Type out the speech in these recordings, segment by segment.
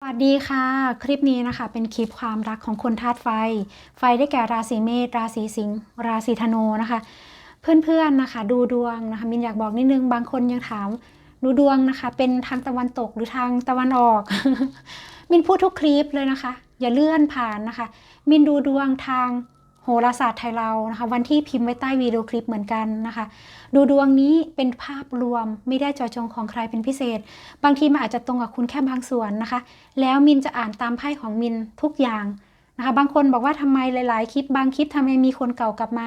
สวัสดีค่ะ คลิปนี้นะคะ เป็นคลิปความรักของคนธาตุไฟ ไฟได้แก่ราศีเมษราศีสิงห์ราศีธนูนะคะ เพื่อนๆนะคะ ดูดวงนะคะมินอยากบอกนิดนึงบางคนยังถามดูดวงนะคะ เป็นทางตะวันตกหรือทางตะวันออก มินพูดทุกคลิปเลยนะคะ อย่าเลื่อนผ่านนะคะ มินดูดวงทาง หราศาสตร์ไทยเรานะคะ วันที่พิมพ์ไว้ใต้วีดีโอคลิปเหมือนกันนะคะ ดูดวงนี้เป็นภาพรวมไม่ได้เจาะจงของใครเป็นพิเศษ บางทีมันอาจจะตรงกับคุณแค่บางส่วนนะคะ แล้วมินจะอ่านตามไพ่ของมินทุกอย่างนะคะ บางคนบอกว่าทำไมหลาย ๆ คลิป บางคลิปทำไมมีคนเก่ากลับมา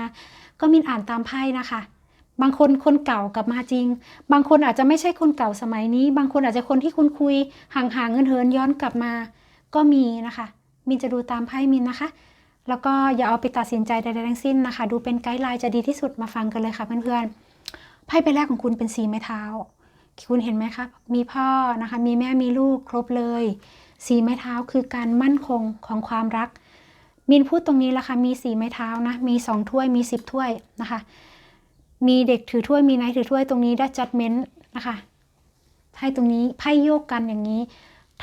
ก็มินอ่านตามไพ่นะคะ บางคนคนเก่ากลับมาจริง บางคนอาจจะไม่ใช่คนเก่าสมัยนี้ บางคนอาจจะคนที่คุณคุยห่างๆเงินเหินย้อนกลับมา ก็มีนะคะ มินจะดูตามไพ่มินนะคะ แล้วก็อย่าเอาไปตัดสินใจใดๆทั้งสิ้นนะคะ ดูเป็นไกด์ไลน์จะดีที่สุดมาฟังกันเลยค่ะเพื่อนๆไพ่ใบแรกของคุณเป็นสีไม้เท้า คุณเห็นไหมคะมีพ่อนะคะ มีแม่มีลูกครบเลย สีไม้เท้าคือการมั่นคงของความรัก มินพูดตรงนี้ละค่ะมีสีไม้เท้านะ มีสองถ้วยมีสิบถ้วยนะคะ มีเด็กถือถ้วยมีนายถือถ้วยตรงนี้ได้จัดเม้นนะคะไพ่ตรงนี้ไพ่โยกกันอย่างนี้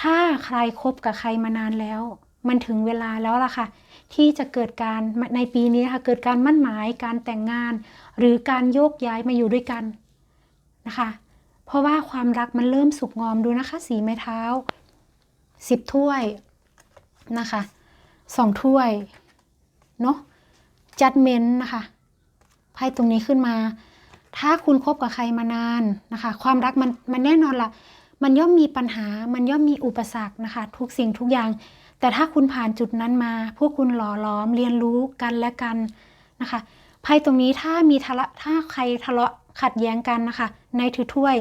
ถ้าใครคบกับใครมานานแล้ว มันถึงเวลาแล้วล่ะค่ะ ที่จะเกิดการในปีนี้นะคะเกิดการมั่นหมายการแต่งงาน หรือการโยกย้ายมาอยู่ด้วยกันนะคะ เพราะว่าความรักมันเริ่มสุกงอมดูนะคะ สีไม้เท้าสิบถ้วยนะคะสองถ้วยเนาะจัดเมนนะคะไพ่ตรงนี้ขึ้นมา ถ้าคุณคบกับใครมานานนะคะ ความรักมันมันแน่นอนละ่ะมันย่อมมีปัญหา มันย่อมมีอุปสรรคนะคะ ทุกสิ่งทุกอย่าง แต่ถ้าคุณผ่านจุดนั้นมา พวกคุณหล่อหล้อมเรียนรู้กันและกันนะคะไพ่ตรงนี้ถ้ามีทะเลาะถ้าใครทะเลาะขัดแย้งกันนะคะ ในถือถ้วย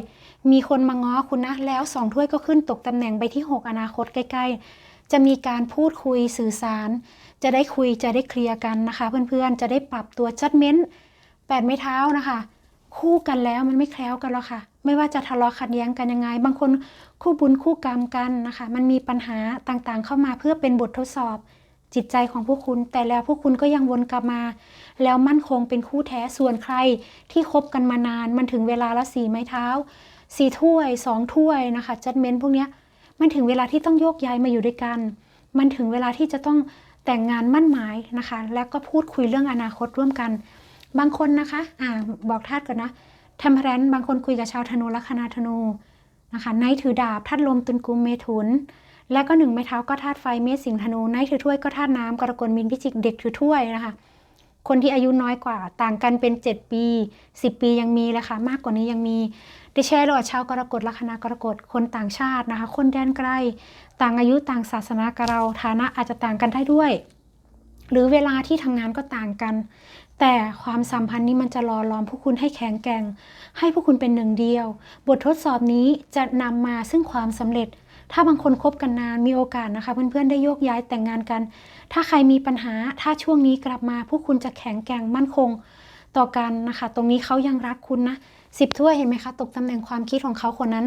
มีคนมาง้อคุณนะ แล้วสองถ้วยก็ขึ้นตกตำแหน่งไปที่ 6 อนาคตใกล้ ๆ จะมีการพูดคุยสื่อสาร จะได้คุยจะได้เคลียร์กันนะคะ เพื่อนๆ จะได้ปรับตัวจัดเม้นแปดไม้เท้านะคะ คู่กันแล้วมันไม่แคล้วกันแล้วค่ะ ไม่ว่าจะทะเลาะขัดแย้งกันยังไง บางคนคู่บุญคู่กรรมกันนะคะ มันมีปัญหาต่างๆ เข้ามาเพื่อเป็นบททดสอบจิตใจของพวกคุณ แต่แล้วพวกคุณก็ยังวนกลับมา แล้วมั่นคงเป็นคู่แท้ส่วนใครที่คบกันมานานมันถึงเวลาละสีไม้เท้าสี่ถ้วยสองถ้วยนะคะจัดเม้นพวกเนี้ยมันถึงเวลาที่ต้องโยกย้ายมาอยู่ด้วยกัน มันถึงเวลาที่จะต้องแต่งงานมั่นหมายนะคะ แล้วก็พูดคุยเรื่องอนาคตร่วมกัน บางคนนะคะ อ่า บอกธาตุก่อนนะเทมเพรนบางคนคุยกับชาวธนูลัคนาธนูนะคะไนถือดาบธาตุลมตุลกุมเมถุน และก็หนึ่งไม้เท้าก็ธาตุไฟเมษสิงธนูไนถือถ้วยก็ธาตุน้ำกรกฎมินพิจิกเด็กถือถ้วยนะคะ คนที่อายุน้อยกว่าต่างกันเป็น 7 ปี 10 ปียังมีเลยค่ะ มากกว่านี้ยังมีได้แชร์ระหว่างชาวกรกฎลัคนากรกฎคนต่างชาตินะคะ คนแดนไกล ต่างอายุต่างศาสนากับเราฐานะอาจจะต่างกันได้ด้วย หรือเวลาที่ทำงานก็ต่างกัน แต่ความสัมพันธ์นี้มันจะรอล้อมพวกคุณให้แข็งแกร่ง ให้พวกคุณเป็นหนึ่งเดียว บททดสอบนี้จะนำมาซึ่งความสำเร็จ ถ้าบางคนคบกันนานมีโอกาสนะคะ เพื่อนๆได้โยกย้ายแต่งงานกัน ถ้าใครมีปัญหาถ้าช่วงนี้กลับมาพวกคุณจะแข็งแกร่งมั่นคง ต่อกันนะคะ ตรงนี้เขายังรักคุณนะสิบถ้วยเห็นไหมคะตกตำแหน่งความคิดของเขาคนนั้น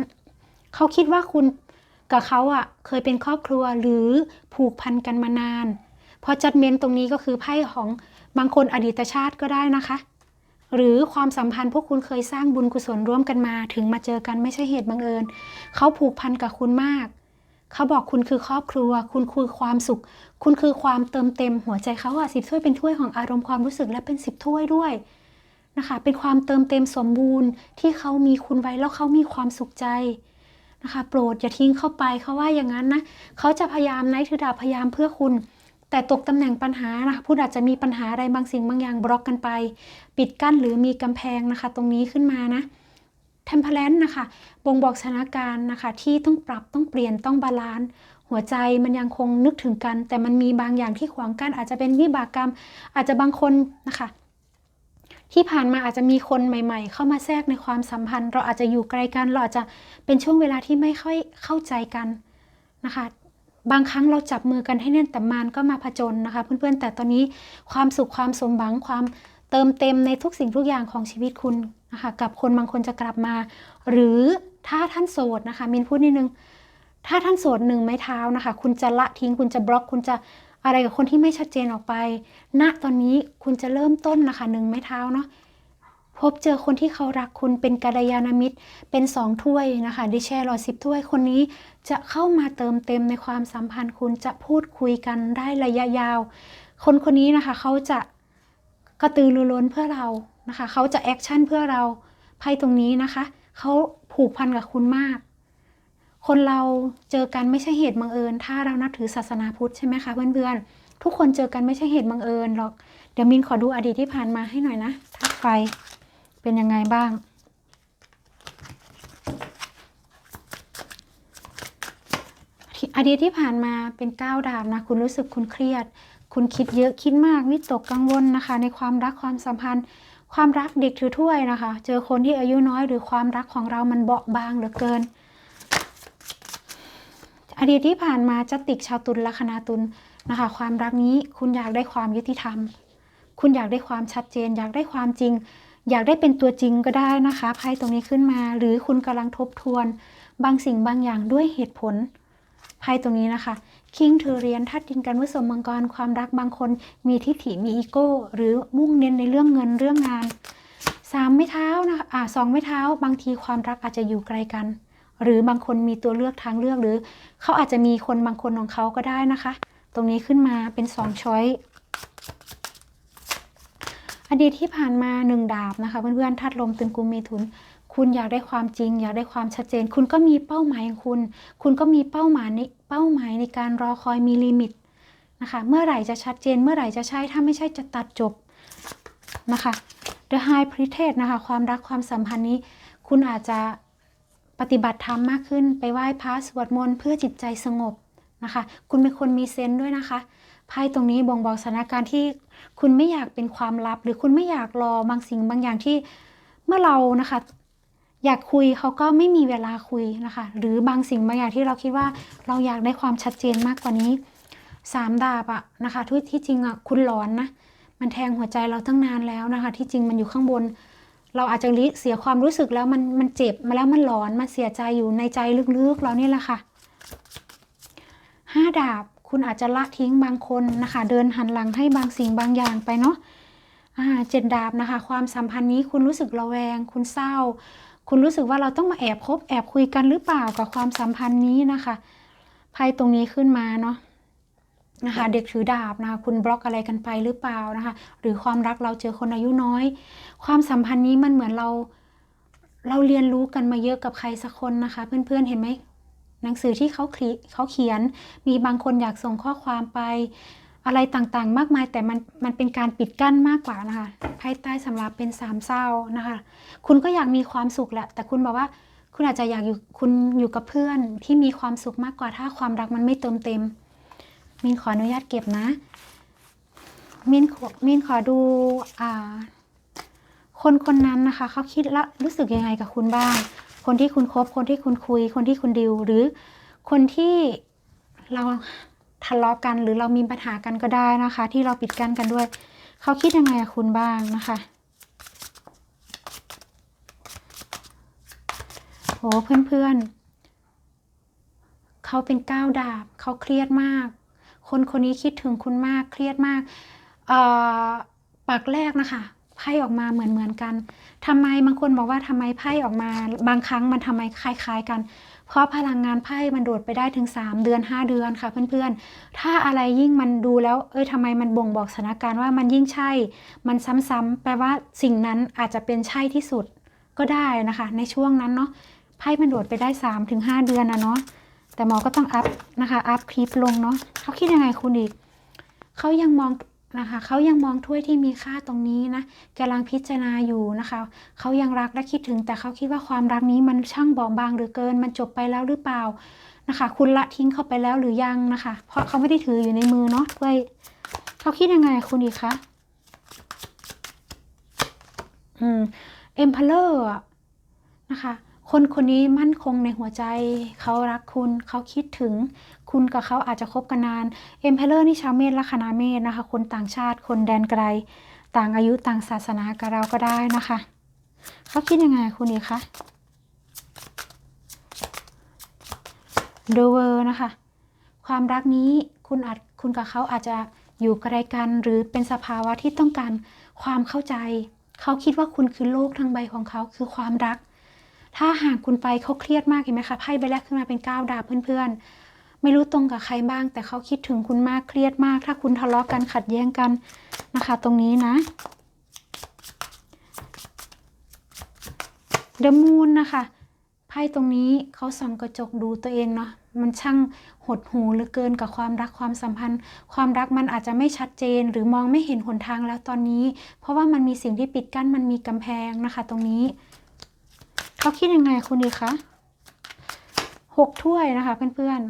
เขาคิดว่าคุณกับเขาอะเคยเป็นครอบครัวหรือผูกพันกันมานานพอจัดเมนตรงนี้ก็คือไพ่ของ บางคนอดีตชาติก็ได้นะคะ หรือความสัมพันธ์พวกคุณเคยสร้างบุญกุศลร่วมกันมา ถึงมาเจอกันไม่ใช่เหตุบังเอิญ เขาผูกพันกับคุณมาก เขาบอกคุณคือครอบครัว คุณคือความสุข คุณคือความเติมเต็มหัวใจเขาอะสิบถ้วยเป็นถ้วยของอารมณ์ความรู้สึกและเป็นสิบถ้วยด้วยนะคะ เป็นความเติมเต็มสมบูรณ์ที่เขามีคุณไว้แล้วเขามีความสุขใจนะคะ โปรดอย่าทิ้งเข้าไปเขาว่าอย่างนั้นนะเขาจะพยายามไนถือดาบพยายามเพื่อคุณ แต่ตกตำแหน่งปัญหานะคะผู้อาจจะมีปัญหาอะไรบางสิ่งบางอย่างบล็อกกันไป ปิดกั้นหรือมีกำแพงนะคะ ตรงนี้ขึ้นมานะเทมเพลนนะคะบ่งบอกสถานการณ์นะคะ ที่ต้องปรับต้องเปลี่ยนต้องบาลานซ์หัวใจมันยังคงนึกถึงกัน แต่มันมีบางอย่างที่ขวางกั้นอาจจะเป็นวิบากกรรม อาจจะบางคนนะคะที่ผ่านมาอาจจะมีคนใหม่ ๆ เข้ามาแทรกในความสัมพันธ์ เราอาจจะอยู่ไกลกันเราอาจจะเป็นช่วงเวลาที่ไม่ค่อยเข้าใจกันนะคะ บางครั้งเราจับมือกันให้แน่นแต่มานก็มาผจญนะคะ เพื่อนๆ แต่ตอนนี้ความสุขความสมหวังความเติมเต็มในทุกสิ่งทุกอย่างของชีวิตคุณนะคะกับคนบางคนจะกลับมา หรือถ้าท่านโสดนะคะ มินพูดนิดนึง ถ้าท่านโสดหนึ่งไม้เท้านะคะ คุณจะละทิ้งคุณจะบล็อก คุณจะอะไรกับคนที่ไม่ชัดเจนออกไป ณตอนนี้คุณจะเริ่มต้นนะคะหนึ่งไม้เท้าเนาะ พบเจอคนที่เขารักคุณเป็นกัลยาณมิตร เป็นสองถ้วยนะคะดิแชร์รอสิบถ้วยคนนี้จะเข้ามาเติมเต็มในความสัมพันธ์คุณจะพูดคุยกันได้ระยะยาว คนคนนี้นะคะเขาจะกระตือรือร้นเพื่อเรานะคะเขาจะแอคชั่นเพื่อเราไพ่ตรงนี้นะคะเขาผูกพันกับคุณมาก คนเราเจอกันไม่ใช่เหตุบังเอิญ ถ้าเรานับถือศาสนาพุทธใช่ไหมคะเพื่อนๆทุกคนเจอกันไม่ใช่เหตุบังเอิญหรอก เดี๋ยวมินขอดูอดีตที่ผ่านมาให้หน่อยนะธาตุไฟ เป็นยังไงบ้าง อดีตที่ผ่านมาเป็นก้าวดาบนะ คุณรู้สึกคุณเครียด คุณคิดเยอะคิดมากวิตกกังวลนะคะ ในความรักความสัมพันธ์ ความรักเด็กถือถ้วยนะคะ เจอคนที่อายุน้อยหรือความรักของเรามันเบาบางเหลือเกิน อดีตที่ผ่านมาจะติกชาวตุลลัคนาตุลนะคะ ความรักนี้คุณอยากได้ความยุติธรรม คุณอยากได้ความชัดเจน อยากได้ความจริง อยากได้เป็นตัวจริงก็ได้นะคะไพ่ตรงนี้ขึ้นมา หรือคุณกำลังทบทวน บางสิ่งบางอย่างด้วยเหตุผลไพ่ตรงนี้นะคะคิงเทอเรียนทัดดินกันวิสมมังกรความรักบางคน มีทิฐิมีอีโก้ หรือมุ่งเน้นในเรื่องเงินเรื่องงานสามไม่เท้านะคะอ่าสองไม่เท้า บางทีความรักอาจจะอยู่ไกลกัน หรือบางคนมีตัวเลือกทางเลือกหรือ เขาอาจจะมีคนบางคนของเขาก็ได้นะคะ ตรงนี้ขึ้นมาเป็นสองช้อย อดีตที่ผ่านมาหนึ่งดาบนะคะเพื่อนๆทัดลมตึงกุมเมถุน คุณอยากได้ความจริง อยากได้ความชัดเจน คุณก็มีเป้าหมายของคุณ คุณก็มีเป้าหมายในเป้าหมายในการรอคอยมีลิมิตนะคะเมื่อไหร่จะชัดเจนเมื่อไหร่จะใช่ถ้าไม่ใช่จะตัดจบนะคะ The High Priestess นะคะความรักความสัมพันธ์นี้ คุณอาจจะปฏิบัติธรรมมากขึ้นไปไหว้พระสวดมนต์เพื่อจิตใจสงบนะคะ คุณเป็นคนมีเซนส์ด้วยนะคะ ไพ่ตรงนี้บ่งบอกสถานการณ์ที่คุณไม่อยากเป็นความลับ หรือคุณไม่อยากรอบางสิ่งบางอย่างที่เมื่อเรานะคะ อยากคุยเขาก็ไม่มีเวลาคุยนะคะ หรือบางสิ่งบางอย่างที่เราคิดว่าเราอยากได้ความชัดเจนมากกว่านี้สามดาบอะนะคะที่ที่จริงอะคุณหลอนนะมันแทงหัวใจเราตั้งนานแล้วนะคะ ที่จริงมันอยู่ข้างบน เราอาจจะริเสียความรู้สึกแล้วมันมันเจ็บมาแล้วมันหลอนมันเสียใจอยู่ในใจลึกๆเรานี่แหละค่ะห้าดาบ คุณอาจจะละทิ้งบางคนนะคะ เดินหันหลังให้บางสิ่งบางอย่างไปเนาะเจ็ดดาบนะคะ ความสัมพันธ์นี้คุณรู้สึกระแวง คุณเศร้า คุณรู้สึกว่าเราต้องมาแอบคบแอบคุยกันหรือเปล่ากับความสัมพันธ์นี้นะคะไพ่ตรงนี้ขึ้นมาเนาะนะคะเด็กถือดาบนะคะคุณบล็อกอะไรกันไปหรือเปล่านะคะ หรือความรักเราเจอคนอายุน้อย ความสัมพันธ์นี้มันเหมือนเรา เราเรียนรู้กันมาเยอะกับใครสักคนนะคะ เพื่อนๆเห็นไหม หนังสือที่เขาคลิเขาเขียน มีบางคนอยากส่งข้อความไป อะไรต่างๆ มากมายแต่มันมันเป็นการปิดกั้นมากกว่านะคะไพ่ใต้สำหรับเป็นสามเศร้านะคะ คุณก็อยากมีความสุขแหละแต่คุณบอกว่าคุณอาจจะอยากอยู่คุณอยู่กับเพื่อนที่มีความสุขมากกว่าถ้าความรักมันไม่เติมเต็ม มินขออนุญาตเก็บนะ มินขอมินขอดูอ่าคนคนนั้นนะคะ เขาคิดและรู้สึกยังไงกับคุณบ้าง คนที่คุณคบคนที่คุณคุย คนที่คุณดิวหรือคนที่เราทะเลาะกันหรือเรามีปัญหากันก็ได้นะคะ ที่เราปิดกั้นกันด้วย เขาคิดยังไงคุณบ้างนะคะโอ้เพื่อนๆ เขาเป็นก้าวดาบเขาเครียดมาก คนคนนี้คิดถึงคุณมากเครียดมาก เอ่อปากแรกนะคะ ไพ่ออกมาเหมือนเหมือนกันทำไมบางคนบอกว่าทำไมไพ่ออกมา บางครั้งมันทำไมคล้าย ๆ กัน เพราะพลังงานไพ่มันโดดไปได้ถึง 3 เดือน 5 เดือนค่ะเพื่อนๆ ถ้าอะไรยิ่งมันดูแล้ว เอ้ยทำไมมันบ่งบอกสถานการณ์ว่ามันยิ่งใช่ มันซ้ำๆแปลว่าสิ่งนั้นอาจจะเป็นใช่ที่สุดก็ได้นะคะ ในช่วงนั้นเนาะไพ่มันโดดไปได้3ถึง5เดือนนะเนาะแต่หมอก็ต้องอัพนะคะ อัพคลิปลงเนาะเขาคิดยังไงคุณอีก เขายังมอง นะคะเขายังมองถ้วยที่มีค่าตรงนี้นะกำลังพิจารณาอยู่นะคะเขายังรักและคิดถึง แต่เขาคิดว่าความรักนี้มันช่างบอบบางหรือเกิน มันจบไปแล้วหรือเปล่านะคะ คุณละทิ้งเขาไปแล้วหรือยังนะคะ เพราะเขาไม่ได้ถืออยู่ในมือเนาะถ้วยเขาคิดยังไงคุณอีกคะอืมเอ็มพลเลอร์นะคะ คนคนนี้มั่นคงในหัวใจ เขารักคุณ เขาคิดถึง คุณกับเขาอาจจะคบกันนานเอ็มเพลเลอร์นี่ชาวเมษลัคนาเมษนะคะ คนต่างชาติ คนแดนไกล ต่างอายุต่างศาสนากับเราก็ได้นะคะ เขาคิดยังไงคุณอีกคะโดเวอร์นะคะ ความรักนี้คุณอาจคุณกับเขาอาจจะอยู่ไกลกันหรือเป็นสภาวะที่ต้องการความเข้าใจ เขาคิดว่าคุณคือโลกทั้งใบของเขาคือความรัก ถ้าห่างคุณไปเขาเครียดมากเห็นไหมคะไพ่ใบแรกขึ้นมาเป็นก้าวดาบเพื่อนๆ ไม่รู้ตรงกับใครบ้าง แต่เขาคิดถึงคุณมากเครียดมาก ถ้าคุณทะเลาะกันขัดแย้งกันนะคะ ตรงนี้นะเดมูนนะคะไพ่ตรงนี้เขาส่องกระจกดูตัวเองเนาะมันช่างหดหูเหลือเกินกับความรักความสัมพันธ์ ความรักมันอาจจะไม่ชัดเจน หรือมองไม่เห็นหนทางแล้วตอนนี้ เพราะว่ามันมีสิ่งที่ปิดกั้นมันมีกำแพงนะคะ ตรงนี้ เขาคิดยังไงคุณดีคะหกถ้วยนะคะเพื่อน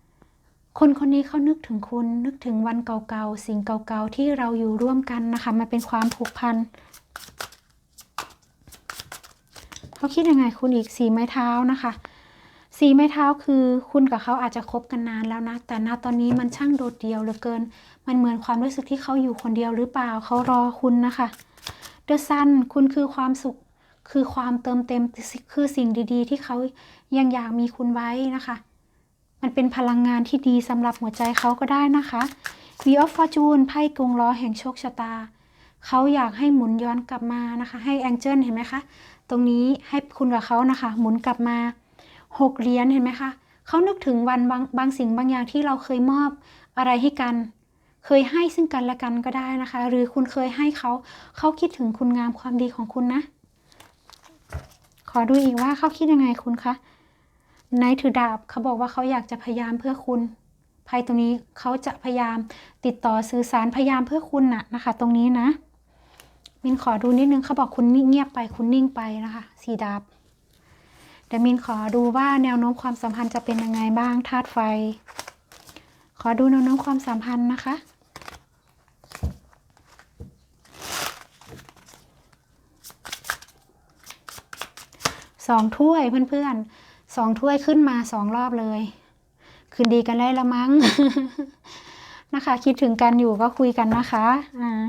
ๆ คนคนนี้เขานึกถึงคุณนึกถึงวันเก่าๆ สิ่งเก่าๆ ที่เราอยู่ร่วมกันนะคะ มันเป็นความผูกพันเขาคิดยังไงคุณอีกสีไม้เท้านะคะสีไม้เท้าคือคุณกับเขาอาจจะคบกันนานแล้วนะ แต่ณตอนนี้มันช่างโดดเดี่ยวเหลือเกิน มันเหมือนความรู้สึกที่เขาอยู่คนเดียวหรือเปล่าเขารอคุณนะคะเดอะซันคุณคือความสุข คือความเติมเต็มคือสิ่งดีๆ ที่เขายังอยากมีคุณไว้นะคะ มันเป็นพลังงานที่ดีสำหรับหัวใจเขาก็ได้นะคะ v ีออฟฟอร์จูนไพ่กงล้อแห่งโชคชะตา เขาอยากให้หมุนย้อนกลับมานะคะ ให้แองเจิลเห็นไหมคะ ตรงนี้ให้คุณกับเขานะคะ หมุนกลับมาหกเหรียญเห็นไหมคะเขานึกถึงวันบางบางสิ่งบางอย่างที่เราเคยมอบอะไรให้กัน เคยให้ซึ่งกันและกันก็ได้นะคะ หรือคุณเคยให้เขา เขาคิดถึงคุณงามความดีของคุณนะ อดูอีกว่าเขาคิดยังไงคุณคะนายถือดาบเขาบอกว่าเขาอยากจะพยายามเพื่อคุณ ไพ่ตรงนี้เขาจะพยายามติดต่อสื่อสารพยายามเพื่อคุณน่ะนะคะ ตรงนี้นะ มินขอดูนิดนึงเขาบอกคุณนิ่งเงียบไปคุณนิ่งไปนะคะสีดาบเดี๋ยวมินขอดูว่าแนวโน้มความสัมพันธ์จะเป็นยังไงบ้างธาตุไฟ ขอดูแนวโน้มความสัมพันธ์นะคะ สองถ้วยเพื่อนๆสองถ้วยขึ้นมาสองรอบเลย คืนดีกันได้ละมั้งนะคะ คิดถึงกันอยู่ก็คุยกันนะคะอ่า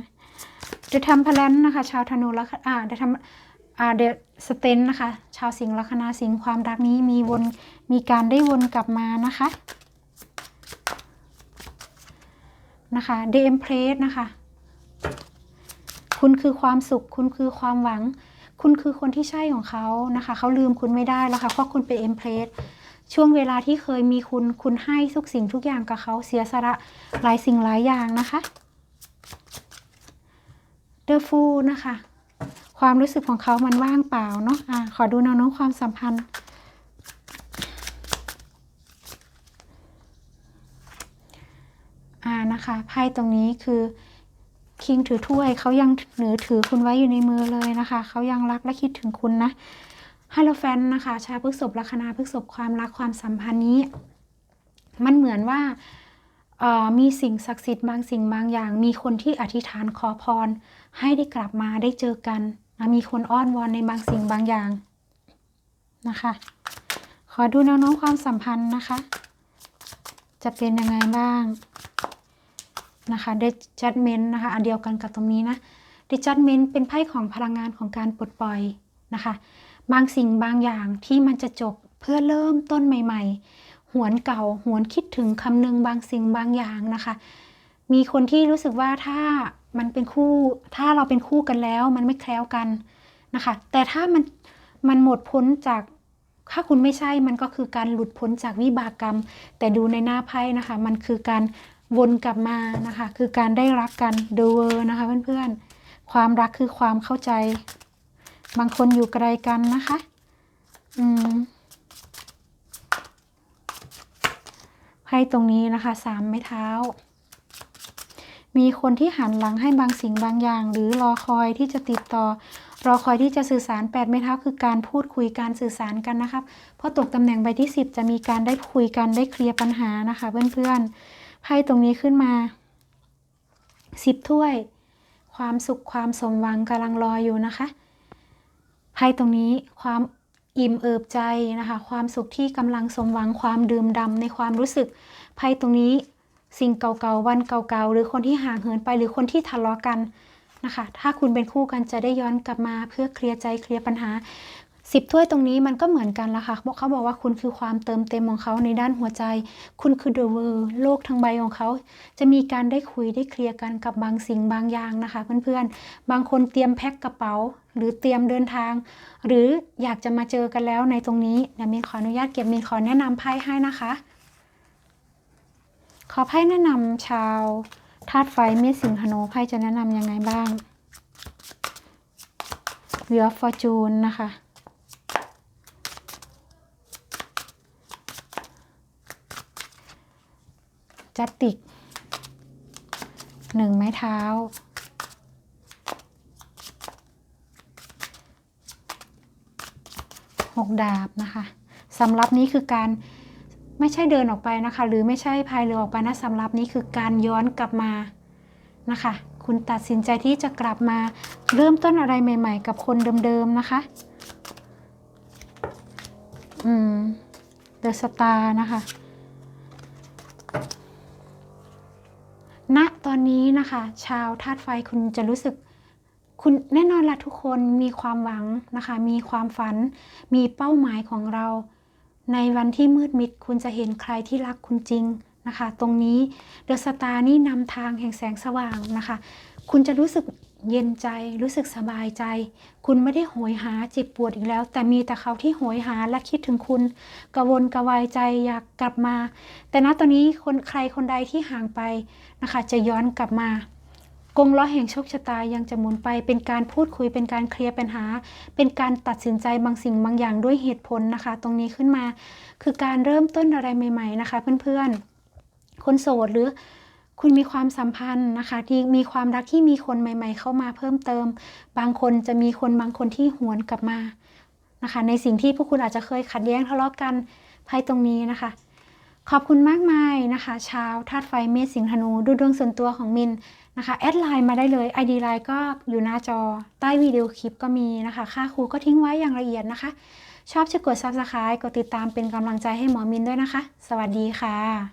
เดทำพลันนะคะ ชาวธนูแล้วอ่าเดทำอ่าเดสเตนนะคะ ชาวสิงห์ลัคนาสิงห์ความรักนี้มีวนมีการได้วนกลับมานะคะนะคะเดมเพรสนะคะ คุณคือความสุข คุณคือความหวัง คุณคือคนที่ใช่ของเขานะคะ เขาลืมคุณไม่ได้แล้วค่ะเพราะคุณเป็นเอ็มเพรสช่วงเวลาที่เคยมีคุณคุณให้ทุกสิ่งทุกอย่างกับเขาเสียสละหลายสิ่งหลายอย่างนะคะเดอะฟูนะคะ ความรู้สึกของเขามันว่างเปล่าเนาะอะขอดูแนวโน้มความสัมพันธ์อ่านะคะไพ่ตรงนี้คือ คิงถือถ้วยเขายังเหนือถือคุณไว้อยู่ในมือเลยนะคะเขายังรักและคิดถึงคุณนะฮัลโหลแฟนนะคะ ชาพฤกษภลัคนาพฤกษภความรักความสัมพันธ์นี้ มันเหมือนว่าออมีสิ่งศักดิ์สิทธิ์บางสิ่งบางอย่าง มีคนที่อธิษฐานขอพร ให้ได้กลับมาได้เจอกันนะมีคนอ้อนวอนในบางสิ่งบางอย่างนะคะ ขอดูแนวโน้มความสัมพันธ์นะคะ จะเป็นยังไงบ้าง นะคะ The Judgment นะคะอันเดียวกันกับตรงนี้นะ The Judgment เป็นไพ่ของพลังงานของการปลดปล่อยนะคะ บางสิ่งบางอย่างที่มันจะจบเพื่อเริ่มต้นใหม่ ๆ หวนเก่าหวนคิดถึงคำนึงบางสิ่งบางอย่างนะคะ มีคนที่รู้สึกว่าถ้ามันเป็นคู่ถ้าเราเป็นคู่กันแล้วมันไม่แคล้วกันนะคะ แต่ถ้ามันมันหมดพ้นจากถ้าคุณไม่ใช่มันก็คือการหลุดพ้นจากวิบากกรรม แต่ดูในหน้าไพ่นะคะ มันคือการ วนกลับมานะคะ คือการได้รักกันเดเวอร์นะคะเพื่อนๆ ความรักคือความเข้าใจ บางคนอยู่ไกลกันนะคะ อืมไพ่ตรงนี้นะคะสามไม้เท้า มีคนที่หันหลังให้บางสิ่งบางอย่าง หรือรอคอยที่จะติดต่อ รอคอยที่จะสื่อสารแปดไม้เท้าคือการพูดคุยการสื่อสารกันนะครับพราะตกตำแหน่งใบที่ 10 จะมีการได้คุยกันได้เคลียร์ปัญหานะคะ เพื่อนๆ ไพ่ตรงนี้ขึ้นมาสิบถ้วย ความสุขความสมหวังกำลังรออยู่นะคะไพ่ตรงนี้ความอิ่มเอิบใจนะคะ ความสุขที่กำลังสมหวังความดื่มดำในความรู้สึกไพ่ตรงนี้สิ่งเก่าๆวันเก่าๆหรือคนที่ห่างเหินไปหรือคนที่ทะเลาะกันนะคะ ถ้าคุณเป็นคู่กันจะได้ย้อนกลับมาเพื่อเคลียร์ใจเคลียร์ปัญหา สิบถ้วยตรงนี้มันก็เหมือนกันละค่ะบอกเขาบอกว่าคุณคือความเติมเต็มของเขาในด้านหัวใจ คุณคือเดอะเวอร์โลกทั้งใบของเขา จะมีการได้คุยได้เคลียร์กันกับบางสิ่งบางอย่างนะคะ เพื่อนๆ บางคนเตรียมแพ็คกระเป๋า หรือเตรียมเดินทาง หรืออยากจะมาเจอกันแล้วในตรงนี้เดี๋ยวมินขออนุญาตเก็บมินขอแนะนำไพ่ให้นะคะ ขอไพ่แนะนำชาวธาตุไฟเมษสิงหนูไพ่จะแนะนำยังไงบ้างเรือฟอร์จูนนะคะ จัตติกหนึ่งไม้เท้า หกดาบนะคะสำรับนี้คือการไม่ใช่เดินออกไปนะคะ หรือไม่ใช่พายเรือออกไปนะสำรับนี้คือการย้อนกลับมานะคะ คุณตัดสินใจที่จะกลับมาเริ่มต้นอะไรใหม่ ๆ กับคนเดิมๆนะคะอืมเดอะสตาร์นะคะ อนนี้นะคะ ชาวธาตุไฟคุณจะรู้สึก คุณแน่นอนละทุกคนมีความหวังนะคะ มีความฝัน มีเป้าหมายของเรา ในวันที่มืดมิดคุณจะเห็นใครที่รักคุณจริงนะคะ ตรงนี้เดอะสตาร์นี่นำทางแห่งแสงสว่างนะคะ คุณจะรู้สึก เย็นใจรู้สึกสบายใจ คุณไม่ได้โหยหาเจ็บปวดอีกแล้ว แต่มีแต่เขาที่โหยหาและคิดถึงคุณกระวนกระวายใจอยากกลับมา แต่ณตอนนี้คนใครคนใดที่ห่างไปนะคะ จะย้อนกลับมากงล้อแห่งโชคชะตายังจะหมุนไปเป็นการพูดคุยเป็นการเคลียร์ปัญหา เป็นการตัดสินใจบางสิ่งบางอย่างด้วยเหตุผลนะคะ ตรงนี้ขึ้นมา คือการเริ่มต้นอะไรใหม่ ๆ นะคะ เพื่อนๆคนโสดหรือ คุณมีความสัมพันธ์นะคะที่มีความรักที่มีคนใหม่ ๆ เข้ามาเพิ่มเติม บางคนจะมีคนบางคนที่หวนกลับมานะคะ ในสิ่งที่พวกคุณอาจจะเคยขัดแย้งทะเลาะกันไพ่ตรงนี้นะคะ ขอบคุณมากมายนะคะ ชาวธาตุไฟเมษสิงห์ธนูดูดวงส่วนตัวของมินนะคะแอดไลน์มาได้เลย ID ไลน์ก็อยู่หน้าจอใต้วิดีโอคลิปก็มีนะคะ ค่าครูก็ทิ้งไว้อย่างละเอียดนะคะ ชอบช่วยกด Subscribe กดติดตามเป็นกำลังใจให้หมอมินด้วยนะคะ สวัสดีค่ะ